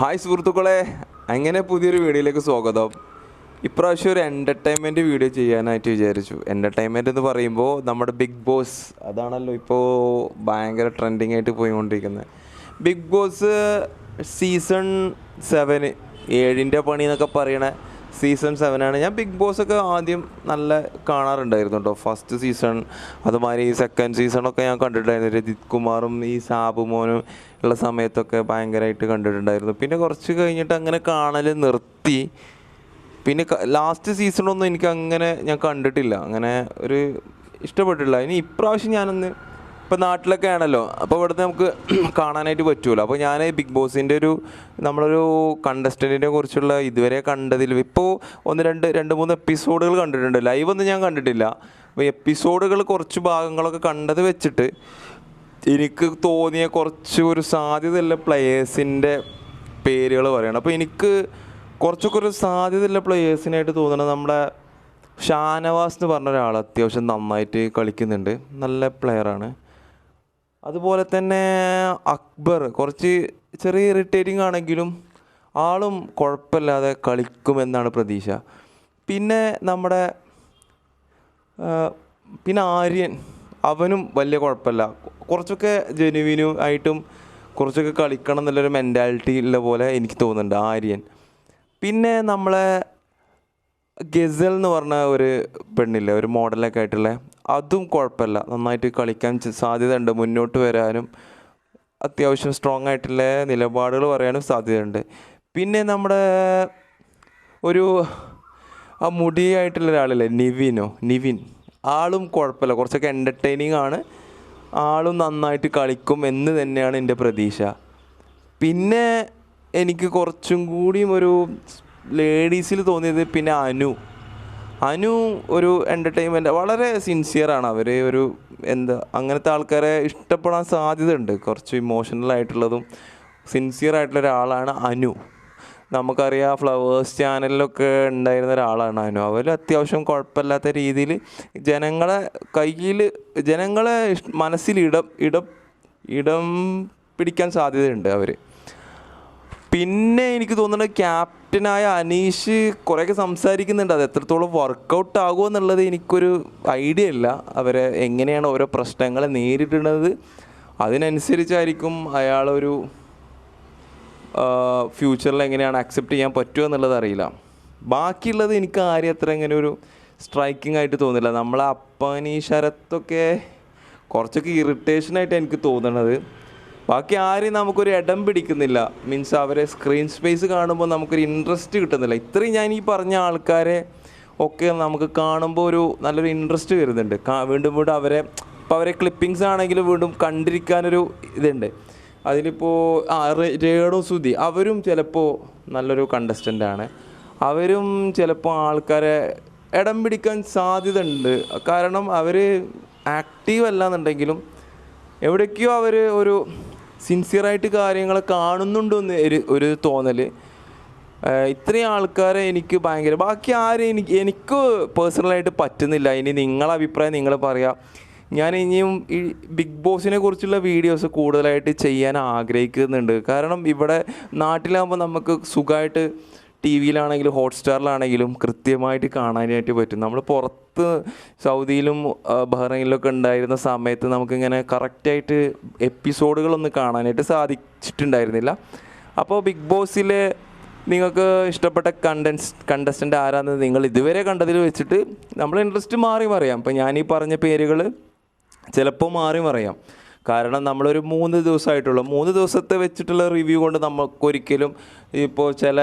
Hi സുഹൃത്തുക്കളെ. അങ്ങനെ പുതിയൊരു വീഡിയോയിലേക്ക് സ്വാഗതം. ഇപ്രാവശ്യം ഒരു എന്റർടൈൻമെന്റ് വീഡിയോ ചെയ്യാനായിട്ട് വിചാരിച്ചു. എന്റർടൈൻമെന്റ് എന്ന് പറയുമ്പോൾ നമ്മുടെ ബിഗ് ബോസ് അതാണല്ലോ ഇപ്പോൾ ഭയങ്കര ട്രെൻഡിങ് ആയിട്ട് പോയിക്കൊണ്ടിരിക്കുന്നത് ബിഗ് ബോസ് സീസൺ സെവന് ഏഴിന്റെ പണി എന്നൊക്കെ പറയണ. സീസൺ സെവനാണ് ഞാൻ ബിഗ് ബോസ് ഒക്കെ ആദ്യം നല്ല കാണാറുണ്ടായിരുന്നു കേട്ടോ ഫസ്റ്റ് സീസൺ അതുമാതിരി ഈ സെക്കൻഡ് സീസണൊക്കെ ഞാൻ കണ്ടിട്ടുണ്ടായിരുന്നു. രജിത് കുമാറും ഈ സാബു മോനും ഉള്ള സമയത്തൊക്കെ ഭയങ്കരമായിട്ട് കണ്ടിട്ടുണ്ടായിരുന്നു. പിന്നെ കുറച്ച് കഴിഞ്ഞിട്ട് അങ്ങനെ കാണൽ നിർത്തി. പിന്നെ ലാസ്റ്റ് സീസണൊന്നും എനിക്ക് അങ്ങനെ ഞാൻ കണ്ടിട്ടില്ല. അങ്ങനെ ഒരു ഇഷ്ടപ്പെട്ടിട്ടില്ല. ഇനി ഇപ്രാവശ്യം ഞാനൊന്ന് ഇപ്പം നാട്ടിലൊക്കെ ആണല്ലോ. അപ്പോൾ ഇവിടുന്ന് നമുക്ക് കാണാനായിട്ട് പറ്റുമല്ലോ അപ്പോൾ ഞാൻ ബിഗ് ബോസിന്റെ ഒരു നമ്മളൊരു കണ്ടസ്റ്റന്റിനെ കുറിച്ചുള്ള ഇതുവരെ കണ്ടതിൽ ഇപ്പോൾ ഒന്ന് രണ്ട് രണ്ട് മൂന്ന് എപ്പിസോഡുകൾ കണ്ടിട്ടുണ്ട്. ലൈവ് ഒന്നും ഞാൻ കണ്ടിട്ടില്ല. അപ്പോൾ എപ്പിസോഡുകൾ കുറച്ച് ഭാഗങ്ങളൊക്കെ കണ്ടത് വെച്ചിട്ട് എനിക്ക് തോന്നിയ കുറച്ച് ഒരു സാധ്യതയുള്ള പ്ലെയേഴ്സിന്റെ പേരുകൾ പറയണം. അപ്പോൾ എനിക്ക് കുറച്ചൊക്കെ ഒരു സാധ്യതയുള്ള പ്ലെയേഴ്സിനായിട്ട് തോന്നുന്നത് നമ്മുടെ ഷാനവാസ് എന്ന് പറഞ്ഞ ഒരാൾ അത്യാവശ്യം നന്നായിട്ട് കളിക്കുന്നുണ്ട്. നല്ല പ്ലെയറാണ് അതുപോലെ തന്നെ അക്ബർ. കുറച്ച് ചെറിയ ഇറിറ്റേറ്റിംഗ് ആണെങ്കിലും ആളും കുഴപ്പമില്ലാതെ കളിക്കുമെന്നാണ് പ്രതീക്ഷ. പിന്നെ നമ്മുടെ പിന്നെ ആര്യൻ. അവനും വലിയ കുഴപ്പമില്ല. കുറച്ചൊക്കെ ജെനുവിനും ആയിട്ടും കുറച്ചൊക്കെ കളിക്കണം എന്നുള്ളൊരു മെന്റാലിറ്റി ഉള്ള പോലെ എനിക്ക് തോന്നുന്നുണ്ട് ആര്യൻ. പിന്നെ നമ്മളെ ഗസൽ എന്ന് പറഞ്ഞ ഒരു പെണ്ണില്ലേ ഒരു മോഡലൊക്കെ ആയിട്ടുള്ള അതും കുഴപ്പമില്ല. നന്നായിട്ട് കളിക്കാൻ സാധ്യതയുണ്ട്. മുന്നോട്ട് വരാനും അത്യാവശ്യം സ്ട്രോങ് ആയിട്ടുള്ള നിലപാടുകൾ പറയാനും സാധ്യതയുണ്ട്. പിന്നെ നമ്മുടെ ഒരു ആ മുടിയായിട്ടുള്ള ഒരാളില്ലേ? നിവിനോ? നിവിൻ. ആളും കുഴപ്പമില്ല. കുറച്ചൊക്കെ എന്റർടൈനിങ് ആണ്. ആളും നന്നായിട്ട് കളിക്കും എന്ന് തന്നെയാണ് എന്റെ പ്രതീക്ഷ. പിന്നെ എനിക്ക് കുറച്ചും കൂടിയും ഒരു ലേഡീസിൽ തോന്നിയത് പിന്നെ അനു. അനു ഒരു എന്റർടൈൻമെന്റ് വളരെ സിൻസിയറാണ് അവർ ഒരു എന്താ അങ്ങനത്തെ ആൾക്കാരെ ഇഷ്ടപ്പെടാൻ സാധ്യതയുണ്ട്. കുറച്ച് ഇമോഷണൽ ആയിട്ടുള്ളതും സിൻസിയർ ആയിട്ടുള്ള ഒരാളാണ് അനു. നമുക്കറിയാം ഫ്ലവേഴ്സ് ചാനലിലൊക്കെ ഉണ്ടായിരുന്ന ഒരാളാണ് അനു. അവർ അത്യാവശ്യം കുഴപ്പമില്ലാത്ത രീതിയിൽ ജനങ്ങളെ കയ്യിൽ ജനങ്ങളെ മനസ്സിൽ ഇടം ഇടം ഇടം പിടിക്കാൻ സാധ്യതയുണ്ട് അവർ പിന്നെ എനിക്ക് തോന്നുന്നത് ക്യാപ്റ്റനായ അനീഷ് കുറേയൊക്കെ സംസാരിക്കുന്നുണ്ട്. അത് എത്രത്തോളം വർക്കൗട്ട് ആകുമോ എന്നുള്ളത് എനിക്കൊരു ഐഡിയ ഇല്ല. അവരെ എങ്ങനെയാണ് ഓരോ പ്രശ്നങ്ങളെ നേരിടുന്നത്? അതിനനുസരിച്ചായിരിക്കും അയാളൊരു ഫ്യൂച്ചറിൽ എങ്ങനെയാണ് അക്സെപ്റ്റ് ചെയ്യാൻ പറ്റുമോ എന്നുള്ളത് അറിയില്ല. ബാക്കിയുള്ളത് എനിക്ക് ആരും അത്ര ഇങ്ങനെ ഒരു സ്ട്രൈക്കിംഗ് ആയിട്ട് തോന്നില്ല നമ്മളെ അപ്പാനി ശരത്തൊക്കെ കുറച്ചൊക്കെ ഇറിറ്റേഷനായിട്ട് എനിക്ക് തോന്നണത് ബാക്കി ആരെയും നമുക്കൊരു ഇടം പിടിക്കുന്നില്ല. മീൻസ് അവരെ സ്ക്രീൻ സ്പേസ് കാണുമ്പോൾ നമുക്കൊരു ഇൻട്രസ്റ്റ് കിട്ടുന്നില്ല. ഇത്രയും ഞാൻ ഈ പറഞ്ഞ ആൾക്കാരെ ഒക്കെ നമുക്ക് കാണുമ്പോൾ ഒരു നല്ലൊരു ഇൻട്രസ്റ്റ് വരുന്നുണ്ട്. വീണ്ടും വീണ്ടും അവരെ ഇപ്പോൾ അവരെ ക്ലിപ്പിങ്സ് ആണെങ്കിലും വീണ്ടും കണ്ടിരിക്കാനൊരു ഇതുണ്ട്. അതിലിപ്പോൾ ആ രേണു സുധി അവരും ചിലപ്പോൾ നല്ലൊരു കണ്ടസ്റ്റന്റ് ആണ്. അവരും ചിലപ്പോൾ ആൾക്കാരെ ഇടം പിടിക്കാൻ സാധ്യത ഉണ്ട് കാരണം അവർ ആക്റ്റീവ് അല്ല എന്നുണ്ടെങ്കിലും എവിടേക്കോ അവർ ഒരു സിൻസിയറായിട്ട് കാര്യങ്ങൾ കാണുന്നുണ്ടെന്ന് ഒരു ഒരു തോന്നൽ ഇത്രയും ആൾക്കാരെ എനിക്ക് ഭയങ്കര ബാക്കി ആരും എനിക്ക് എനിക്ക് പേഴ്സണലായിട്ട് പറ്റുന്നില്ല. ഇനി നിങ്ങളെ അഭിപ്രായം നിങ്ങൾ പറയാം. ഞാൻ ഇനിയും ഈ ബിഗ് ബോസിനെ കുറിച്ചുള്ള വീഡിയോസ് കൂടുതലായിട്ട് ചെയ്യാൻ ആഗ്രഹിക്കുന്നുണ്ട്. കാരണം ഇവിടെ നാട്ടിലാകുമ്പോൾ നമുക്ക് സുഖമായിട്ട് ടി വിയിലാണെങ്കിലും ഹോട്ട്സ്റ്റാറിലാണെങ്കിലും കൃത്യമായിട്ട് കാണാനായിട്ട് പറ്റും. നമ്മൾ പുറത്ത് സൗദിയിലും ബഹ്റൈനിലും ബഹ്റൈനിലൊക്കെ ഉണ്ടായിരുന്ന സമയത്ത് നമുക്കിങ്ങനെ കറക്റ്റായിട്ട് എപ്പിസോഡുകളൊന്നും കാണാനായിട്ട് സാധിച്ചിട്ടുണ്ടായിരുന്നില്ല. അപ്പോൾ ബിഗ് ബോസിലെ നിങ്ങൾക്ക് ഇഷ്ടപ്പെട്ട കണ്ടൻസ് കണ്ടസ്റ്റന്റ് ആരാന്ന് നിങ്ങൾ ഇതുവരെ കണ്ടതിൽ വെച്ചിട്ട് നമ്മൾ ഇൻട്രസ്റ്റ് മാറി മറിയാം. അപ്പോൾ ഞാൻ ഈ പറഞ്ഞ പേരുകൾ ചിലപ്പോൾ മാറി മറിയാം. കാരണം നമ്മളൊരു മൂന്ന് ദിവസമായിട്ടുള്ളൂ. മൂന്ന് ദിവസത്തെ വെച്ചിട്ടുള്ള റിവ്യൂ കൊണ്ട് നമുക്കൊരിക്കലും ഇപ്പോൾ ചില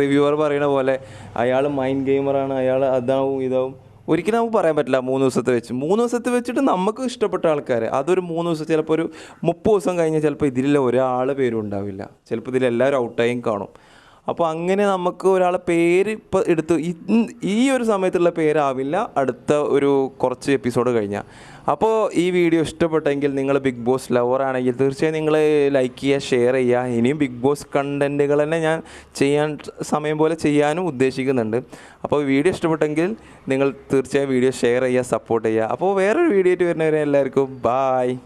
റിവ്യൂവർ പറയുന്ന പോലെ അയാൾ മൈൻഡ് ഗെയിമറാണ് അയാൾ അതാവും ഇതാവും. ഒരിക്കലും നമുക്ക് പറയാൻ പറ്റില്ല മൂന്ന് ദിവസത്തെ വെച്ച്. മൂന്ന് ദിവസത്തെ വെച്ചിട്ട് നമുക്ക് ഇഷ്ടപ്പെട്ട ആൾക്കാർ അതൊരു മൂന്ന് ദിവസം ചിലപ്പോൾ ഒരു മുപ്പത് ദിവസം കഴിഞ്ഞാൽ ചിലപ്പോൾ ഇതിലുള്ള ഒരാൾ പേരും ഉണ്ടാവില്ല. ചിലപ്പോൾ ഇതിലെല്ലാവരും ഔട്ടായും കാണും. അപ്പോൾ അങ്ങനെ നമുക്ക് ഒരാളെ പേര് ഇപ്പോൾ എടുത്ത് ഈ ഒരു സമയത്തുള്ള പേരാവില്ല. അടുത്ത ഒരു കുറച്ച് എപ്പിസോഡ് കഴിഞ്ഞാൽ അപ്പോൾ ഈ വീഡിയോ ഇഷ്ടപ്പെട്ടെങ്കിൽ നിങ്ങൾ ബിഗ് ബോസ് ലവർ ആണെങ്കിൽ തീർച്ചയായും നിങ്ങൾ ലൈക്ക് ചെയ്യുക ഷെയർ ചെയ്യുക. ഇനിയും ബിഗ് ബോസ് കണ്ടന്റുകൾ തന്നെ ഞാൻ ചെയ്യാൻ സമയം പോലെ ചെയ്യാനും ഉദ്ദേശിക്കുന്നുണ്ട്. അപ്പോൾ വീഡിയോ ഇഷ്ടപ്പെട്ടെങ്കിൽ നിങ്ങൾ തീർച്ചയായും വീഡിയോ ഷെയർ ചെയ്യുക സപ്പോർട്ട് ചെയ്യുക. അപ്പോൾ വേറൊരു വീഡിയോ ആയിട്ട് വരുന്നവരെ എല്ലാവർക്കും ബായ്